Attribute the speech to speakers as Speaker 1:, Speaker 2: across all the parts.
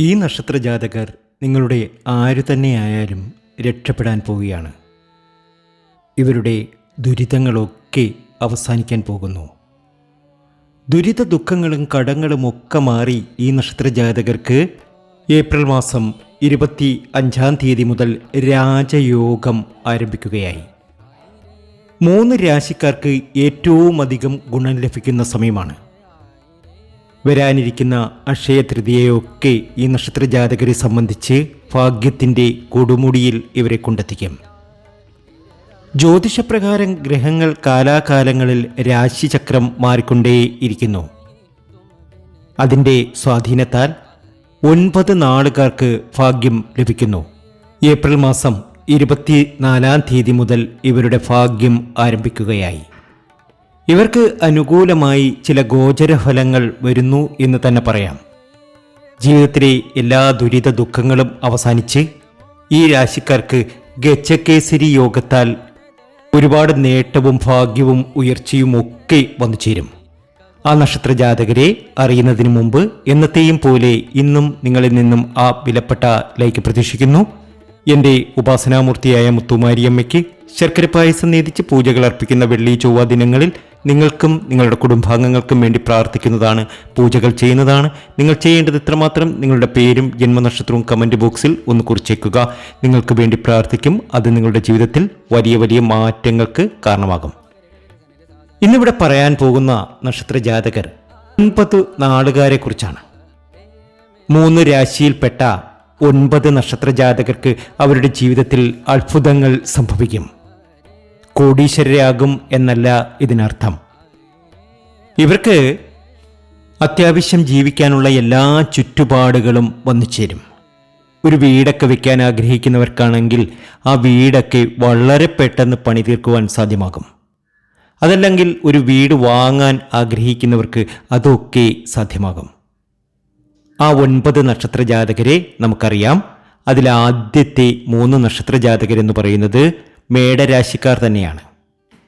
Speaker 1: ഈ നക്ഷത്ര ജാതകർ നിങ്ങളുടെ ആരു തന്നെയായാലും രക്ഷപ്പെടാൻ പോവുകയാണ്. ഇവരുടെ ദുരിതങ്ങളൊക്കെ അവസാനിക്കാൻ പോകുന്നു. ദുരിത ദുഃഖങ്ങളും കടങ്ങളും ഒക്കെ മാറി ഈ നക്ഷത്ര ജാതകർക്ക് ഏപ്രിൽ മാസം ഇരുപത്തി അഞ്ചാം തീയതി മുതൽ രാജയോഗം ആരംഭിക്കുകയായി. മൂന്ന് രാശിക്കാർക്ക് ഏറ്റവും അധികം ഗുണം ലഭിക്കുന്ന സമയമാണ്. വരാനിരിക്കുന്ന അക്ഷയ തൃതീയയൊക്കെ ഈ നക്ഷത്ര ജാതകരെ സംബന്ധിച്ച് ഭാഗ്യത്തിന്റെ കൊടുമുടിയിൽ ഇവരെ കൊണ്ടെത്തിക്കും. ജ്യോതിഷപ്രകാരം ഗ്രഹങ്ങൾ കാലാകാലങ്ങളിൽ രാശിചക്രം മാറിക്കൊണ്ടേയിരിക്കുന്നു അതിന്റെ സ്വാധീനത്താൽ ഒൻപത് നാളുകാർക്ക് ഭാഗ്യം ലഭിക്കുന്നു. ഏപ്രിൽ മാസം ഇരുപത്തിനാലാം തീയതി മുതൽ ഇവരുടെ ഭാഗ്യം ആരംഭിക്കുകയായി. ഇവർക്ക് അനുകൂലമായി ചില ഗോചരഫലങ്ങൾ വരുന്നു എന്ന് തന്നെ പറയാം. ജീവിതത്തിലെ എല്ലാ ദുരിത ദുഃഖങ്ങളും അവസാനിച്ച് ഈ രാശിക്കാർക്ക് ഗച്ചക്കേസരി യോഗത്താൽ ഒരുപാട് നേട്ടവും ഭാഗ്യവും ഉയർച്ചയും ഒക്കെ വന്നു ചേരും. ആ നക്ഷത്ര ജാതകരെ അറിയുന്നതിന് മുമ്പ് എന്നത്തെയും പോലെ ഇന്നും നിങ്ങളിൽ നിന്നും ആ വിലപ്പെട്ട ലൈക്ക് പ്രതീക്ഷിക്കുന്നു. എന്റെ ഉപാസനാമൂർത്തിയായ മുത്തുമാരിയമ്മയ്ക്ക് ശർക്കര പായസം നേതിച്ച് പൂജകൾ അർപ്പിക്കുന്ന വെള്ളി ചൊവ്വ ദിനങ്ങളിൽ നിങ്ങൾക്കും നിങ്ങളുടെ കുടുംബാംഗങ്ങൾക്കും വേണ്ടി പ്രാർത്ഥിക്കുന്നതാണ് പൂജകൾ ചെയ്യുന്നതാണ്. നിങ്ങൾ ചെയ്യേണ്ടത് ഇത്രമാത്രം. നിങ്ങളുടെ പേരും ജന്മനക്ഷത്രവും കമന്റ് ബോക്സിൽ ഒന്ന് കുറിച്ചേക്കുക. നിങ്ങൾക്ക് വേണ്ടി പ്രാർത്ഥിക്കും. അത് നിങ്ങളുടെ ജീവിതത്തിൽ വലിയ വലിയ മാറ്റങ്ങൾക്ക് കാരണമാകും. ഇന്നിവിടെ പറയാൻ പോകുന്ന നക്ഷത്ര ജാതകർ ഒൻപത് നാളുകാരെ കുറിച്ചാണ്. മൂന്ന് രാശിയിൽപ്പെട്ട ഒൻപത് നക്ഷത്ര ജാതകർക്ക് അവരുടെ ജീവിതത്തിൽ അത്ഭുതങ്ങൾ സംഭവിക്കും. കോടീശ്വരരാകും എന്നല്ല ഇതിനർത്ഥം. ഇവർക്ക് അത്യാവശ്യം ജീവിക്കാനുള്ള എല്ലാ ചുറ്റുപാടുകളും വന്നു ചേരും. ഒരു വീടൊക്കെ വെക്കാൻ ആഗ്രഹിക്കുന്നവർക്കാണെങ്കിൽ ആ വീടൊക്കെ വളരെ പെട്ടെന്ന് പണി തീർക്കുവാൻ സാധ്യമാകും. അതല്ലെങ്കിൽ ഒരു വീട് വാങ്ങാൻ ആഗ്രഹിക്കുന്നവർക്ക് അതൊക്കെ സാധ്യമാകും. ആ ഒൻപത് നക്ഷത്ര ജാതകരെ നമുക്കറിയാം. അതിലാദ്യത്തെ മൂന്ന് നക്ഷത്ര ജാതകരെന്ന് പറയുന്നത് മേടരാശിക്കാർ തന്നെയാണ്.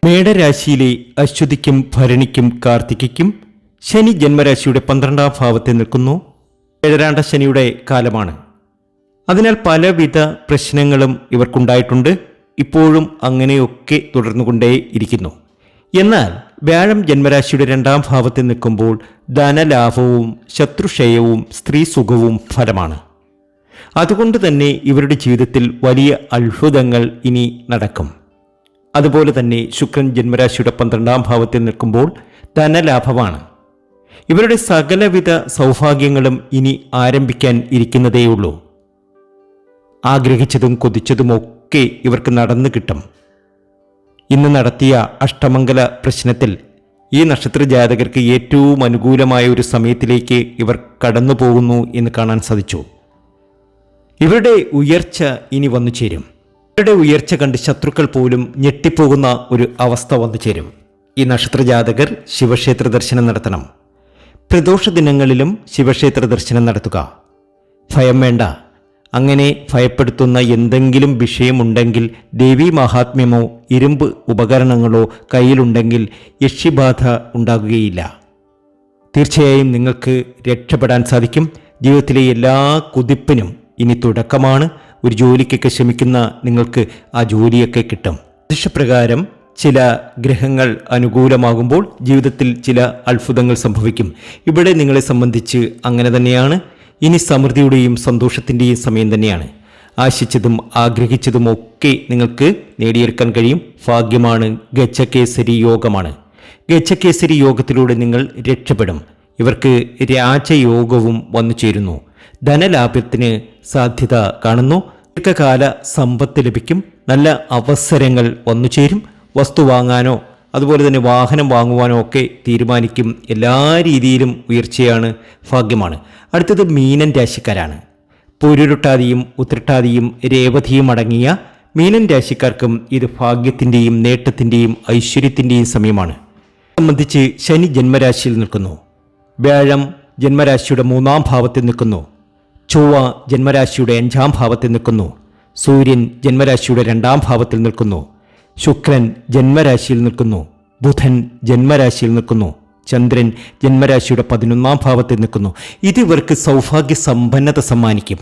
Speaker 1: മേടരാശിയിലെ അശ്വതിക്കും ഭരണിക്കും കാർത്തികയ്ക്കും ശനി ജന്മരാശിയുടെ പന്ത്രണ്ടാം ഭാവത്തിൽ നിൽക്കുന്നു. ഏഴരാണ്ട ശനിയുടെ കാലമാണ്. അതിനാൽ പലവിധ പ്രശ്നങ്ങളും ഇവർക്കുണ്ടായിട്ടുണ്ട്. ഇപ്പോഴും അങ്ങനെയൊക്കെ തുടർന്നുകൊണ്ടേ ഇരിക്കുന്നു. എന്നാൽ വ്യാഴം ജന്മരാശിയുടെ രണ്ടാം ഭാവത്തിൽ നിൽക്കുമ്പോൾ ധനലാഭവും ശത്രുക്ഷയവും സ്ത്രീ സുഖവും ഫലമാണ്. അതുകൊണ്ട് തന്നെ ഇവരുടെ ജീവിതത്തിൽ വലിയ അത്ഭുതങ്ങൾ ഇനി നടക്കും. അതുപോലെ തന്നെ ശുക്രൻ ജന്മരാശിയുടെ പന്ത്രണ്ടാം ഭാവത്തിൽ നിൽക്കുമ്പോൾ ധനലാഭമാണ്. ഇവരുടെ സകലവിധ സൗഭാഗ്യങ്ങളും ഇനി ആരംഭിക്കാൻ ഇരിക്കുന്നതേയുള്ളൂ. ആഗ്രഹിച്ചതും കൊതിച്ചതുമൊക്കെ ഇവർക്ക് നടന്നു കിട്ടും. ഇന്ന് നടത്തിയ അഷ്ടമംഗല പ്രശ്നത്തിൽ ഈ നക്ഷത്ര ജാതകർക്ക് ഏറ്റവും അനുകൂലമായ ഒരു സമയത്തിലേക്ക് ഇവർ കടന്നു പോകുന്നു എന്ന് കാണാൻ സാധിച്ചു. ഇവരുടെ ഉയർച്ച ഇനി വന്നു ചേരും. ഇവരുടെ ഉയർച്ച കണ്ട് ശത്രുക്കൾ പോലും ഞെട്ടിപ്പോകുന്ന ഒരു അവസ്ഥ വന്നു ചേരും. ഈ നക്ഷത്ര ജാതകർ ശിവക്ഷേത്ര ദർശനം നടത്തണം. പ്രദോഷ ദിനങ്ങളിലും ശിവക്ഷേത്ര ദർശനം നടത്തുക. ഭയം വേണ്ട. അങ്ങനെ ഭയപ്പെടുത്തുന്ന എന്തെങ്കിലും വിഷയമുണ്ടെങ്കിൽ ദേവി മഹാത്മ്യമോ ഇരുമ്പ് ഉപകരണങ്ങളോ കയ്യിലുണ്ടെങ്കിൽ യക്ഷിബാധ ഉണ്ടാകുകയില്ല. തീർച്ചയായും നിങ്ങൾക്ക് രക്ഷപ്പെടാൻ സാധിക്കും. ജീവിതത്തിലെ എല്ലാ കുതിപ്പിനും ഇനി തുടക്കമാണ്. ഒരു ജോലിക്കൊക്കെ ശ്രമിക്കുന്ന നിങ്ങൾക്ക് ആ ജോലിയൊക്കെ കിട്ടും. ദൃശ്യപ്രകാരം ചില ഗ്രഹങ്ങൾ അനുകൂലമാകുമ്പോൾ ജീവിതത്തിൽ ചില അത്ഭുതങ്ങൾ സംഭവിക്കും. ഇവിടെ നിങ്ങളെ സംബന്ധിച്ച് അങ്ങനെ തന്നെയാണ്. ഇനി സമൃദ്ധിയുടെയും സന്തോഷത്തിന്റെയും സമയം തന്നെയാണ്. ആശിച്ചതും ആഗ്രഹിച്ചതും ഒക്കെ നിങ്ങൾക്ക് നേടിയെടുക്കാൻ കഴിയും. ഭാഗ്യമാണ് ഗജകേസരി യോഗമാണ്. ഗജകേസരി യോഗത്തിലൂടെ നിങ്ങൾ രക്ഷപ്പെടും. ഇവർക്ക് രാജയോഗവും വന്നു ചേരുന്നു. ധനലാഭത്തിന് സാധ്യത കാണുന്നു. ദീർഘകാല സമ്പത്ത് ലഭിക്കും. നല്ല അവസരങ്ങൾ വന്നു ചേരും. വസ്തു വാങ്ങാനോ അതുപോലെ തന്നെ വാഹനം വാങ്ങുവാനോ ഒക്കെ തീരുമാനിക്കും. എല്ലാ രീതിയിലും ഉയർച്ചയാണ് ഭാഗ്യമാണ്. അടുത്തത് മീനൻ രാശിക്കാരാണ്. പൂരുരുട്ടാതിയും ഉത്രട്ടാതിയും രേവതിയും അടങ്ങിയ മീനൻ രാശിക്കാർക്കും ഇത് ഭാഗ്യത്തിന്റെയും നേട്ടത്തിന്റെയും ഐശ്വര്യത്തിന്റെയും സമയമാണ്. സംബന്ധിച്ച് ശനി ജന്മരാശിയിൽ നിൽക്കുന്നു. വ്യാഴം ജന്മരാശിയുടെ മൂന്നാം ഭാവത്തിൽ നിൽക്കുന്നു. ചൊവ്വ ജന്മരാശിയുടെ അഞ്ചാം ഭാവത്തിൽ നിൽക്കുന്നു. സൂര്യൻ ജന്മരാശിയുടെ രണ്ടാം ഭാവത്തിൽ നിൽക്കുന്നു. ശുക്രൻ ജന്മരാശിയിൽ നിൽക്കുന്നു. ബുധൻ ജന്മരാശിയിൽ നിൽക്കുന്നു. ചന്ദ്രൻ ജന്മരാശിയുടെ പതിനൊന്നാം ഭാവത്തിൽ നിൽക്കുന്നു. ഇത് ഇവർക്ക് സൗഭാഗ്യ സമ്പന്നത സമ്മാനിക്കും.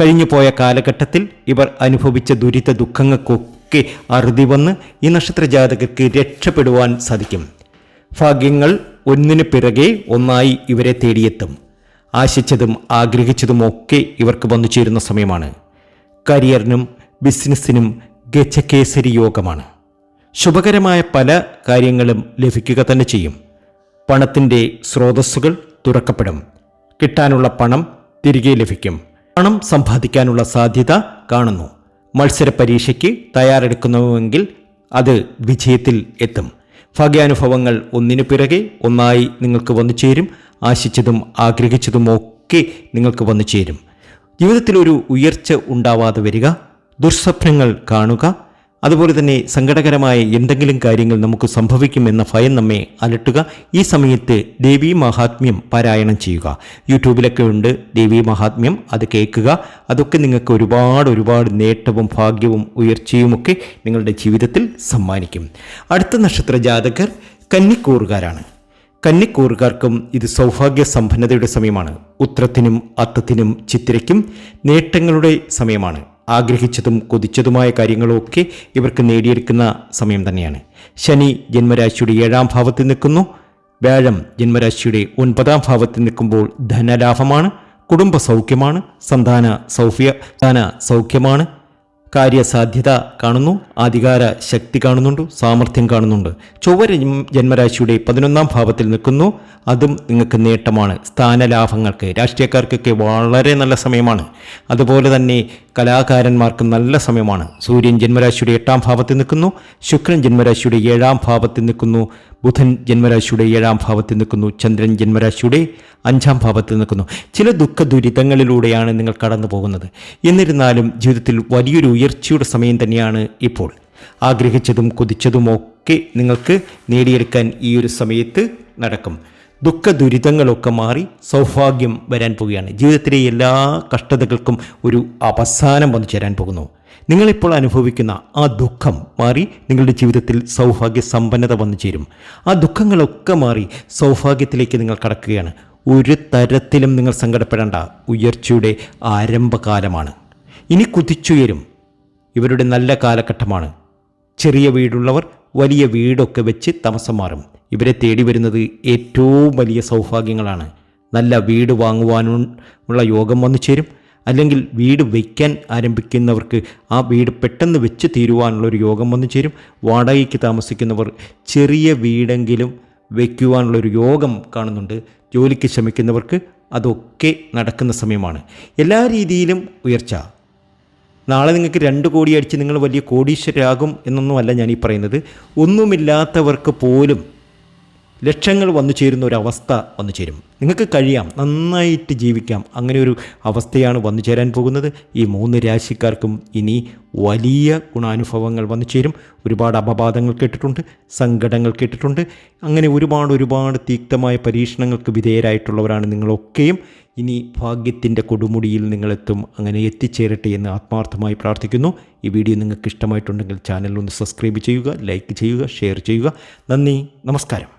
Speaker 1: കഴിഞ്ഞു പോയ കാലഘട്ടത്തിൽ ഇവർ അനുഭവിച്ച ദുരിത ദുഃഖങ്ങൾക്കൊക്കെ അറുതി വന്ന് ഈ നക്ഷത്ര ജാതകർക്ക് രക്ഷപ്പെടുവാൻ സാധിക്കും. ഭാഗ്യങ്ങൾ ഒന്നിനു പിറകെ ഒന്നായി ഇവരെ തേടിയെത്തും. ആശിച്ചതും ആഗ്രഹിച്ചതും ഒക്കെ ഇവർക്ക് വന്നു ചേരുന്ന സമയമാണ്. കരിയറിനും ബിസിനസ്സിനും ഗജകേസരി യോഗമാണ്. ശുഭകരമായ പല കാര്യങ്ങളും ലഭിക്കുക തന്നെ ചെയ്യും. പണത്തിന്റെ സ്രോതസ്സുകൾ തുറക്കപ്പെടും. കിട്ടാനുള്ള പണം തിരികെ ലഭിക്കും. പണം സമ്പാദിക്കാനുള്ള സാധ്യത കാണുന്നു. മത്സര പരീക്ഷയ്ക്ക് തയ്യാറെടുക്കുന്നുവെങ്കിൽ അത് വിജയത്തിൽ എത്തും. ഭാഗ്യാനുഭവങ്ങൾ ഒന്നിനു പിറകെ ഒന്നായി നിങ്ങൾക്ക് വന്നു ചേരും. ആശിച്ചതും ആഗ്രഹിച്ചതും ഒക്കെ നിങ്ങൾക്ക് വന്നു ചേരും. ജീവിതത്തിലൊരു ഉയർച്ച ഉണ്ടാവാതെ വരിക ദുർസ്വപ്നങ്ങൾ കാണുക അതുപോലെ തന്നെ സങ്കടകരമായ എന്തെങ്കിലും കാര്യങ്ങൾ നമുക്ക് സംഭവിക്കുമെന്ന ഭയം നമ്മെ അലട്ടുക ഈ സമയത്ത് ദേവീ മഹാത്മ്യം പാരായണം ചെയ്യുക. യൂട്യൂബിലൊക്കെ ഉണ്ട് ദേവീ മഹാത്മ്യം അത് കേൾക്കുക. അതൊക്കെ നിങ്ങൾക്ക് ഒരുപാട് ഒരുപാട് നേട്ടവും ഭാഗ്യവും ഉയർച്ചയുമൊക്കെ നിങ്ങളുടെ ജീവിതത്തിൽ സമ്മാനിക്കും. അടുത്ത നക്ഷത്ര ജാതകർ കന്നിക്കൂറുകാരാണ്. കന്നിക്കൂറുകാർക്കും ഇത് സൗഭാഗ്യ സമ്പന്നതയുടെ സമയമാണ്. ഉത്രത്തിനും അത്തത്തിനും ചിത്തിരയ്ക്കും നേട്ടങ്ങളുടെ സമയമാണ്. ആഗ്രഹിച്ചതും കൊതിച്ചതുമായ കാര്യങ്ങളൊക്കെ ഇവർക്ക് നേടിയെടുക്കുന്ന സമയം തന്നെയാണ്. ശനി ജന്മരാശിയുടെ ഏഴാം ഭാവത്തിൽ നിൽക്കുന്നു. വ്യാഴം ജന്മരാശിയുടെ ഒൻപതാം ഭാവത്തിൽ നിൽക്കുമ്പോൾ ധനലാഭമാണ്. കുടുംബ സൗഖ്യമാണ് സന്താന സന്താന സൗഖ്യമാണ്. കാര്യസാധ്യത കാണുന്നു അധികാര ശക്തി കാണുന്നുണ്ട് സാമർഥ്യം കാണുന്നുണ്ട്. ചൊവ്വ ജന്മരാശിയുടെ പതിനൊന്നാം ഭാവത്തിൽ നിൽക്കുന്നു. അതും നിങ്ങൾക്ക് നേട്ടമാണ്. സ്ഥാനലാഭങ്ങൾക്ക് രാഷ്ട്രീയക്കാർക്കൊക്കെ വളരെ നല്ല സമയമാണ്. അതുപോലെ തന്നെ കലാകാരന്മാർക്ക് നല്ല സമയമാണ്. സൂര്യൻ ജന്മരാശിയുടെ എട്ടാം ഭാവത്തിൽ നിൽക്കുന്നു. ശുക്രൻ ജന്മരാശിയുടെ ഏഴാം ഭാവത്തിൽ നിൽക്കുന്നു. ബുധൻ ജന്മരാശിയുടെ ഏഴാം ഭാവത്തിൽ നിൽക്കുന്നു. ചന്ദ്രൻ ജന്മരാശിയുടെ അഞ്ചാം ഭാവത്തിൽ നിൽക്കുന്നു. ചില ദുഃഖ ദുരിതങ്ങളിലൂടെയാണ് നിങ്ങൾ കടന്നു പോകുന്നത്. എന്നിരുന്നാലും ജീവിതത്തിൽ വലിയൊരു ഉയർച്ചയുടെ സമയം തന്നെയാണ് ഇപ്പോൾ. ആഗ്രഹിച്ചതും കൊതിച്ചതുമൊക്കെ നിങ്ങൾക്ക് നേടിയെടുക്കാൻ ഈ ഒരു സമയത്ത് നടക്കും. ദുഃഖ ദുരിതങ്ങളൊക്കെ മാറി സൗഭാഗ്യം വരാൻ പോവുകയാണ്. ജീവിതത്തിലെ എല്ലാ കഷ്ടതകൾക്കും ഒരു അവസാനം വന്നു ചേരാൻ പോകുന്നു. നിങ്ങളിപ്പോൾ അനുഭവിക്കുന്ന ആ ദുഃഖം മാറി നിങ്ങളുടെ ജീവിതത്തിൽ സൗഭാഗ്യ സമ്പന്നത വന്നു ചേരും. ആ ദുഃഖങ്ങളൊക്കെ മാറി സൗഭാഗ്യത്തിലേക്ക് നിങ്ങൾ കടക്കുകയാണ്. ഒരു തരത്തിലും നിങ്ങൾ സങ്കടപ്പെടേണ്ട ഉയർച്ചയുടെ ആരംഭകാലമാണ്. ഇനി കുതിച്ചുയരും. ഇവരുടെ നല്ല കാലഘട്ടമാണ്. ചെറിയ വീടുള്ളവർ വലിയ വീടൊക്കെ വെച്ച് താമസം മാറും. ഇവരെ തേടി വരുന്നത് ഏറ്റവും വലിയ സൗഭാഗ്യങ്ങളാണ്. നല്ല വീട് വാങ്ങുവാനുള്ള യോഗം വന്നു ചേരും. അല്ലെങ്കിൽ വീട് വയ്ക്കാൻ ആരംഭിക്കുന്നവർക്ക് ആ വീട് പെട്ടെന്ന് വെച്ച് തീരുവാനുള്ള ഒരു യോഗം വന്നു ചേരും. വാടകയ്ക്ക് താമസിക്കുന്നവർ ചെറിയ വീടെങ്കിലും വയ്ക്കുവാനുള്ളൊരു യോഗം കാണുന്നുണ്ട്. ജോലിക്ക് ശ്രമിക്കുന്നവർക്ക് അതൊക്കെ നടക്കുന്ന സമയമാണ്. എല്ലാ രീതിയിലും ഉയർച്ച. നാളെ നിങ്ങൾക്ക് രണ്ട് കോടി അടിച്ച് നിങ്ങൾ വലിയ കോടീശ്വരാകും എന്നൊന്നുമല്ല ഞാൻ ഈ പറയുന്നത്. ഒന്നുമില്ലാത്തവർക്ക് പോലും ലക്ഷങ്ങൾ വന്നു ചേരുന്ന ഒരു അവസ്ഥ വന്നു ചേരും. നിങ്ങൾക്ക് കഴിയാം നന്നായിട്ട് ജീവിക്കാം. അങ്ങനെ ഒരു അവസ്ഥയാണ് വന്നു ചേരാൻ പോകുന്നത്. ഈ മൂന്ന് രാശിക്കാർക്കും ഇനി വലിയ ഗുണാനുഭവങ്ങൾ വന്നു ചേരും. ഒരുപാട് അപവാദങ്ങൾ കേട്ടിട്ടുണ്ട് സങ്കടങ്ങൾ കേട്ടിട്ടുണ്ട്. അങ്ങനെ ഒരുപാട് ഒരുപാട് തീക്തമായ പരീക്ഷണങ്ങൾക്ക് വിധേയരായിട്ടുള്ളവരാണ് നിങ്ങളൊക്കെയും. ഇനി ഭാഗ്യത്തിന്റെ കൊടുമുടിയിൽ നിങ്ങളെത്തും അങ്ങനെ എത്തിച്ചേരട്ടെ എന്ന് ആത്മാർത്ഥമായി പ്രാർത്ഥിക്കുന്നു. ഈ വീഡിയോ നിങ്ങൾക്ക് ഇഷ്ടമായിട്ടുണ്ടെങ്കിൽ ചാനൽ ഒന്ന് സബ്സ്ക്രൈബ് ചെയ്യുക ലൈക്ക് ചെയ്യുക ഷെയർ ചെയ്യുക. നന്ദി നമസ്കാരം.